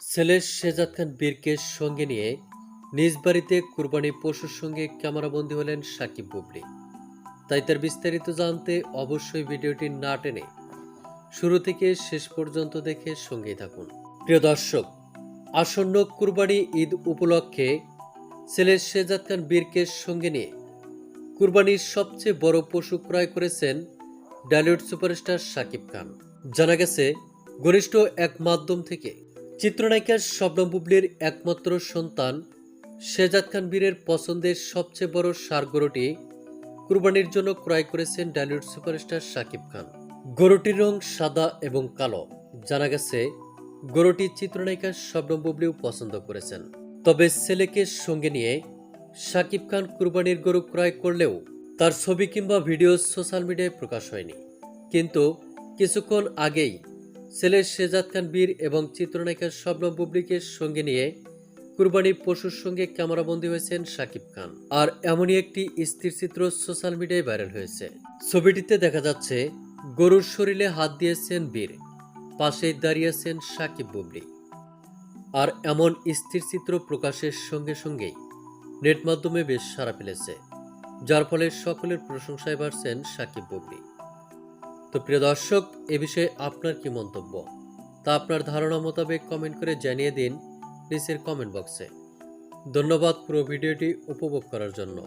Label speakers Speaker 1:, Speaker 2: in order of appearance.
Speaker 1: ছেলে শেজাদ খান বীরকে সঙ্গে নিয়ে নিজ বাড়িতে কুরবানি পশুর সঙ্গে ক্যামেরাবন্দি হলেন সাকিব বুবলি। তাই তার বিস্তারিত জানতে অবশ্যই ভিডিওটি না টেনে শুরু থেকে শেষ পর্যন্ত দেখে সঙ্গেই থাকুন। প্রিয় দর্শক, আসন্ন কুরবানি ঈদ উপলক্ষে ছেলে শেজাদ খান বীরকে সঙ্গে নিয়ে কুরবানির সবচেয়ে বড় পশু ক্রয় করেছেন ডালিউড সুপারস্টার শাকিব খান। জানা গেছে, ঘনিষ্ঠ এক মাধ্যম থেকে চিত্রনায়িকা শবনম বুবলির একমাত্র সন্তান শেজাদ খান বীরের পছন্দের সবচেয়ে বড় সার গরুটি কুরবানির জন্য ক্রয় করেছেন ডালিউড সুপারস্টার শাকিব খান। গরুটির রং সাদা এবং কালো। জানা গেছে, গরুটি চিত্রনায়িকা শবনম বুবলিও পছন্দ করেছেন। তবে ছেলেকে সঙ্গে নিয়ে শাকিব খান কুরবানির গরু ক্রয় করলেও তার ছবি কিংবা ভিডিও সোশ্যাল মিডিয়ায় প্রকাশ হয়নি। কিন্তু কিছুক্ষণ আগেই ছেলে শেজাদ খান বীর এবং চিত্রনায়িকা শবনম বুবলিকে সঙ্গে নিয়ে কুরবানির পশুর সঙ্গে ক্যামেরাবন্দী হয়েছেন শাকিব খান। আর এমনই একটি স্থির চিত্র সোশ্যাল মিডিয়ায় ভাইরাল হয়েছে। ছবিটিতে দেখা যাচ্ছে, গরুর শরীরে হাত দিয়েছেন বীর, পাশেই দাঁড়িয়েছেন সাকিব বুবলি। আর এমন স্থির চিত্র প্রকাশের সঙ্গে সঙ্গেই নেট মাধ্যমে বেশ সাড়া ফেলেছে, যার ফলে সকলের প্রশংসায় বাড়ছেন সাকিব বুবলি। তো প্রিয় দর্শক, এ বিষয়ে আপনার কি মন্তব্য? তা আপনার ধারণা মোতাবেক কমেন্ট করে জানিয়ে দিন নিচের কমেন্ট বক্সে ধন্যবাদ পুরো ভিডিওটি উপভোগ করার জন্য।